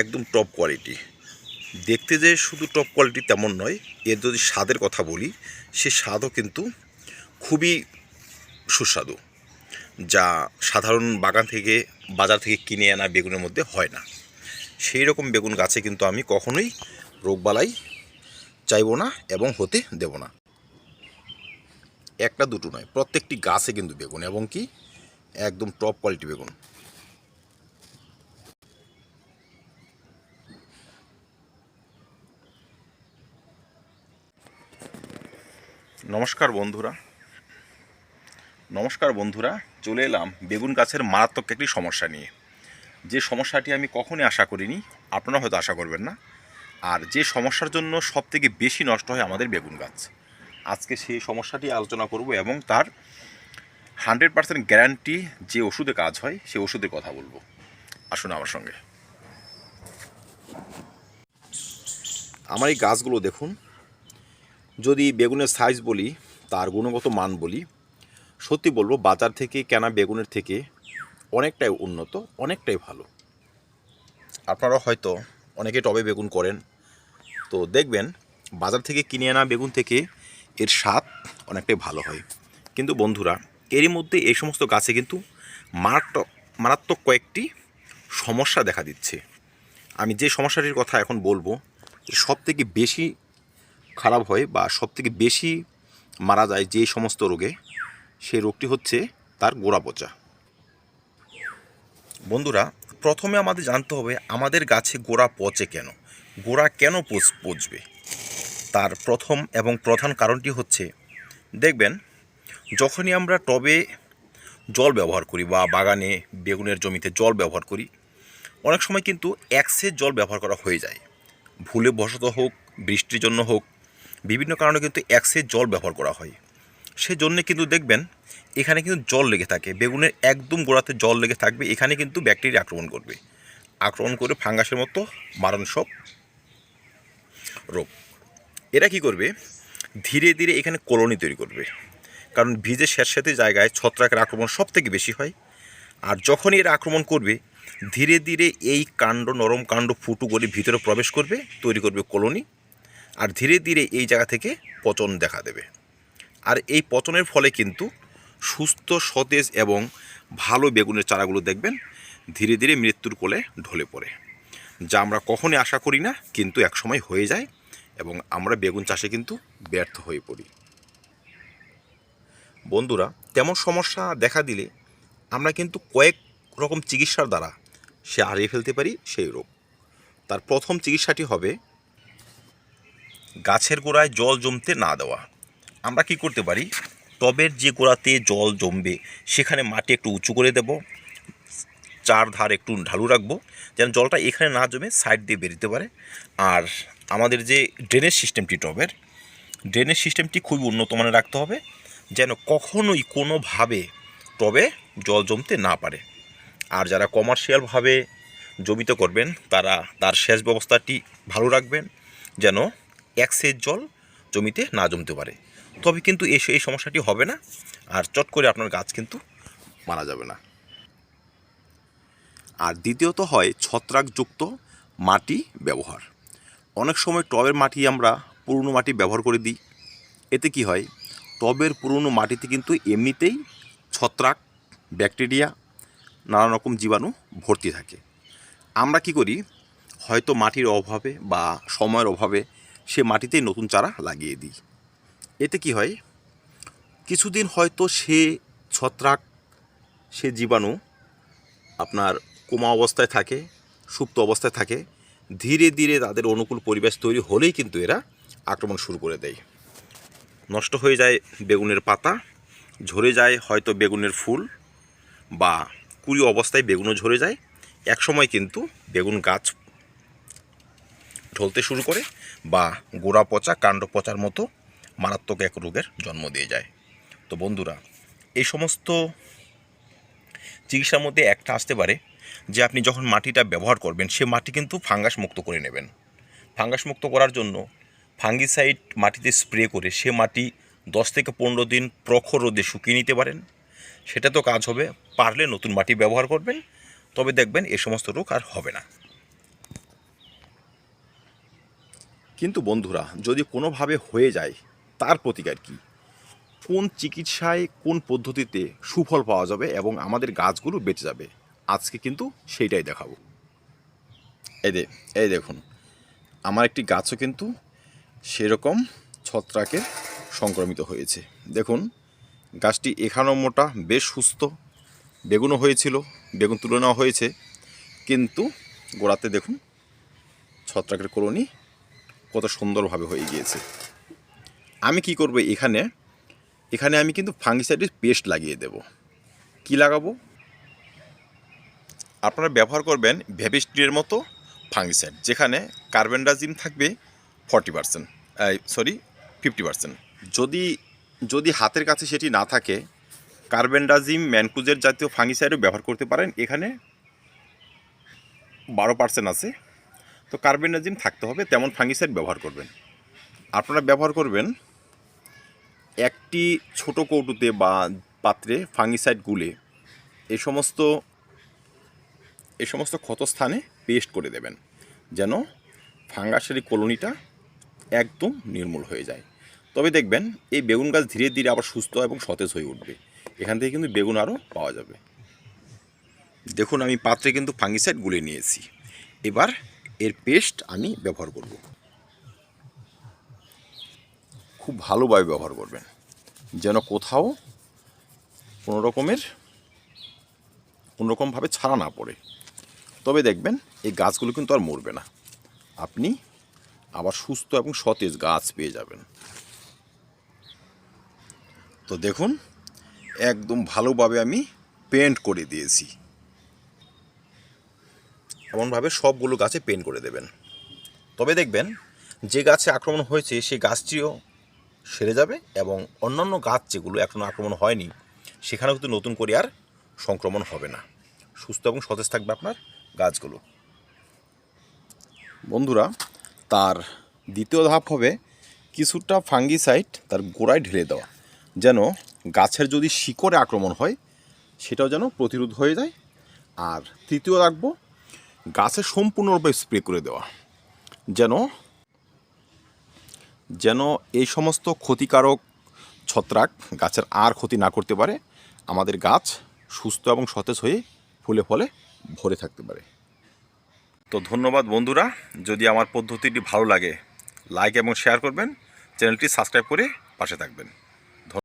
একদম top quality দেখতে যে শুধু টপ কোয়ালিটি তেমন নয়, এর যদি স্বাদের কথা বলি, সে স্বাদও কিন্তু খুবই সুস্বাদু, যা সাধারণ বাগান থেকে, বাজার থেকে কিনে আনা বেগুনের মধ্যে হয় না। সেই রকম বেগুন গাছে কিন্তু আমি কখনোই রোগবালাই চাইব না এবং হতে দেব না। একটা দুটো নয়, প্রত্যেকটি গাছে কিন্তু বেগুন এবং কি একদম টপ কোয়ালিটি বেগুন। নমস্কার বন্ধুরা। নমস্কার বন্ধুরা, চলে এলাম বেগুন গাছের মারাত্মক একটি সমস্যা নিয়ে। যে সমস্যাটি আমি কখনই আশা করিনি, আপনারা হয়তো আশা করবেন না। আর যে সমস্যার জন্য সবথেকে বেশি নষ্ট হয় আমাদের বেগুন গাছ। আজকে সেই সমস্যাটি আলোচনা করব এবং তার হান্ড্রেড পার্সেন্ট গ্যারান্টি যে ওষুধে কাজ হয়, সেই ওষুধের কথা বলব। আসুন আমার সঙ্গে। আমার এই গাছগুলো দেখুন যদি বেগুনের সাইজ বলি, তার গুণগত মান বলি, সত্যি বলব বাজার থেকে কেনা বেগুনের থেকে অনেকটাই উন্নত, অনেকটাই ভালো। আপনারা হয়তো অনেকে টবে বেগুন করেন। তো দেখবেন, বাজার থেকে কিনে আনা বেগুন থেকে এর স্বাদ অনেকটাই ভালো হয়। কিন্তু বন্ধুরা, এরই মধ্যে এই সমস্ত গাছে কিন্তু মারাত্মক মারাত্মক কয়েকটি সমস্যা দেখা দিচ্ছে। আমি যে সমস্যাটির কথা এখন বলব সব থেকে বেশি খারাপ হয় বা সবথেকে বেশি মারা যায় যে সমস্ত রোগে, সেই রোগটি হচ্ছে তার গোড়া পচা। বন্ধুরা, প্রথমে আমাদের জানতে হবে আমাদের গাছে গোড়া পচে কেন? গোড়া কেন পচ, পচবে? তার প্রথম এবং প্রধান কারণটি হচ্ছে, দেখবেন, যখনই আমরা টবে জল ব্যবহার করি বা বাগানে বেগুনের জমিতে জল ব্যবহার করি, অনেক সময় কিন্তু একসের জল ব্যবহার করা হয়ে যায়। ভুলে বশত হোক, বৃষ্টির জন্য হোক বিভিন্ন কারণে কিন্তু একসের জল ব্যবহার করা হয়। সেজন্য কিন্তু দেখবেন, এখানে কিন্তু জল লেগে থাকে। বেগুনের একদম গোড়াতে জল লেগে থাকবে, এখানে কিন্তু ব্যাকটেরিয়া আক্রমণ করবে। আক্রমণ করে ফাঙ্গাসের মতো মারণ সব রোগ। এরা কি করবে? ধীরে ধীরে এখানে কলোনি তৈরি করবে। কারণ ভিজে স্যাঁতস্যাঁতে জায়গায় ছত্রাকের আক্রমণ সব থেকে বেশি হয়। আর যখনই এরা আক্রমণ করবে, ধীরে ধীরে এই কাণ্ড, নরম কাণ্ড ফুটু করে ভিতরে প্রবেশ করবে, তৈরি করবে কলোনি। আর ধীরে ধীরে এই জায়গা থেকে পচন দেখা দেবে। আর এই পচনের ফলে কিন্তু সুস্থ, সতেজ এবং ভালো বেগুনের চারাগুলো দেখবেন ধীরে ধীরে মৃত্যুর কোলে ঢলে পড়ে। যা আমরা কখনই আশা করি না, কিন্তু একসময় হয়ে যায় এবং আমরা বেগুন চাষে কিন্তু ব্যর্থ হয়ে পড়ি। বন্ধুরা, তেমন সমস্যা দেখা দিলে আমরা কিন্তু কয়েক রকম চিকিৎসার দ্বারা সে হারিয়ে ফেলতে পারি সেই রোগ। তার প্রথম চিকিৎসাটি হবে গাছের গোড়ায় জল জমতে না দেওয়া। আমরা কি করতে পারি? টবের যে গোড়াতে জল জমবে, সেখানে মাটি একটু উঁচু করে দেব। চার ধার একটু ঢালু রাখব, যেন জলটা এখানে না জমে সাইড দিয়ে বেরোতে পারে। আর আমাদের যে ড্রেনেজ সিস্টেমটি টবের, ড্রেনেজ সিস্টেমটি খুবই উন্নত মানের রাখতে হবে, যেন কখনোই কোনোভাবে টবে জল জমতে না পারে। আর যারা কমার্শিয়ালভাবে জমিতে করবেন, তারা তার সেচ ব্যবস্থাটি ভালো রাখবেন, যেন এক সেচ জল জমিতে না জমতে পারে। তবে কিন্তু এসে এই সমস্যাটি হবে না, আর চট করে আপনার গাছ কিন্তু মারা যাবে না। আর দ্বিতীয়ত হয় ছত্রাকযুক্ত মাটি ব্যবহার। অনেক সময় টবের মাটি আমরা পুরনো মাটি ব্যবহার করে দিই। এতে কি হয়? টবের পুরনো মাটিতে কিন্তু এমনিতেই ছত্রাক, ব্যাকটেরিয়া, নানা রকম জীবাণু ভর্তি থাকে। আমরা কি করি? হয়তো মাটির অভাবে বা সময়ের অভাবে সে মাটিতেই নতুন চারা লাগিয়ে দিই। এতে কি হয়? কিছুদিন হয়তো সে ছত্রাক, সে জীবাণু আপনার কোমা অবস্থায় থাকে, সুপ্ত অবস্থায় থাকে, ধীরে ধীরে তাদের অনুকূল পরিবেশ তৈরি হলেই কিন্তু এরা আক্রমণ শুরু করে দেয়। নষ্ট হয়ে যায় বেগুনের পাতা, ঝরে যায় হয়তো বেগুনের ফুল বা কুড়ি অবস্থায় বেগুনও ঝরে যায়। এক সময় কিন্তু বেগুন গাছ ঢলতে শুরু করে বা গোড়া পচা, কাণ্ড পচার মতো মারাত্মক এক রোগের জন্ম দিয়ে যায়। তো বন্ধুরা, এই সমস্ত চিকিৎসার মধ্যে একটা আসতে পারে যে আপনি যখন মাটিটা ব্যবহার করবেন, সে মাটি কিন্তু ফাঙ্গাস মুক্ত করে নেবেন। ফাঙ্গাস মুক্ত করার জন্য ফাঙ্গিসাইড মাটিতে স্প্রে করে সে মাটি দশ থেকে পনেরো দিন প্রখর রোদে শুকিয়ে নিতে পারেন। সেটা তো কাজ হবে, পারলে নতুন মাটি ব্যবহার করবেন, তবে দেখবেন এ সমস্ত রোগ আর হবে না। কিন্তু বন্ধুরা, যদি কোনোভাবে হয়ে যায়, তার প্রতিকার কী? কোন চিকিৎসায়, কোন পদ্ধতিতে সুফল পাওয়া যাবে এবং আমাদের গাছগুলো বেঁচে যাবে? আজকে কিন্তু সেইটাই দেখাবো। এই দে, এই দেখুন, আমার একটি গাছও কিন্তু সেরকম ছত্রাকে সংক্রমিত হয়েছে। দেখুন, গাছটি এখানেও মোটা, বেশ সুস্থ, বেগুনও হয়েছিল, বেগুন তুলে নেওয়া হয়েছে, কিন্তু গোড়াতে দেখুন, ছত্রাকের কলোনি কত সুন্দরভাবে হয়ে গিয়েছে। আমি কি করব এখানে? এখানে আমি কিন্তু ফাঙ্গিসাইডের পেস্ট লাগিয়ে দেব। কি লাগাবো? আপনারা ব্যবহার করবেন ভেবিস্টিনের মতো ফাঙ্গিসাইড যেখানে কার্বেন্ডাজিম থাকবে forty percent sorry fifty percent যদি যদি হাতের কাছে সেটি না থাকে কার্বেন্ডাজিম ম্যানকুজের জাতীয় ফাঙ্গিসাইডও ব্যবহার করতে পারেন। এখানে বারো পার্সেন্ট আছে। তো কার্বেন্ডাজিম থাকতে হবে, তেমন ফাঙ্গিসাইড ব্যবহার করবেন। আপনারা ব্যবহার করবেন একটি ছোট কৌটুতে বা পাত্রে ফাঙ্গিসাইড গুলে এ সমস্ত এ সমস্ত ক্ষতস্থানে পেস্ট করে দেবেন, যেন ফাঙ্গাসের কলোনিটা একদম নির্মূল হয়ে যায়। তবে দেখবেন, এই বেগুন গাছ ধীরে ধীরে আবার সুস্থ এবং সতেজ হয়ে উঠবে। এখান থেকে কিন্তু বেগুন আরও পাওয়া যাবে। দেখুন, আমি পাত্রে কিন্তু ফাঙ্গিসাইড গুলে নিয়েছি। এবার এর পেস্ট আমি ব্যবহার করব। খুব ভালোভাবে ব্যবহার করবেন। যেন কোথাও কোনো রকমের, কোনো রকমভাবে ছাড়া না পড়ে। তবে দেখবেন, এই গাছগুলো কিন্তু আর মরবে না। আপনি আবার সুস্থ এবং সতেজ গাছ পেয়ে যাবেন। তো দেখুন, একদম ভালোভাবে আমি পেন্ট করে দিয়েছি। এমনভাবে সবগুলো গাছে পেন্ট করে দেবেন। তবে দেখবেন, যে গাছে আক্রমণ হয়েছে, সেই গাছটিও সেরে যাবে এবং অন্যান্য গাছ যেগুলো এখনও আক্রমণ হয়নি, সেখানেও কিন্তু নতুন করে আর সংক্রমণ হবে না। সুস্থ এবং সতেজ থাকবে আপনার গাছগুলো। বন্ধুরা, তার দ্বিতীয় ধাপ হবে কিছুটা ফাঙ্গিসাইড তার গোড়ায় ঢেলে দেওয়া, যেন গাছের যদি শিকড়ে আক্রমণ হয়, সেটাও যেন প্রতিরোধ হয়ে যায়। আর তৃতীয় রাখব গাছে সম্পূর্ণরূপে স্প্রে করে দেওয়া। যেন যেন এই সমস্ত ক্ষতিকারক ছত্রাক গাছের আর ক্ষতি না করতে পারে, আমাদের গাছ সুস্থ এবং সতেজ হয়ে ফুলে ফলে ভরে থাকতে পারে। তো ধন্যবাদ বন্ধুরা, যদি আমার পদ্ধতিটি ভালো লাগে লাইক এবং শেয়ার করবেন, চ্যানেলটি সাবস্ক্রাইব করে পাশে থাকবেন।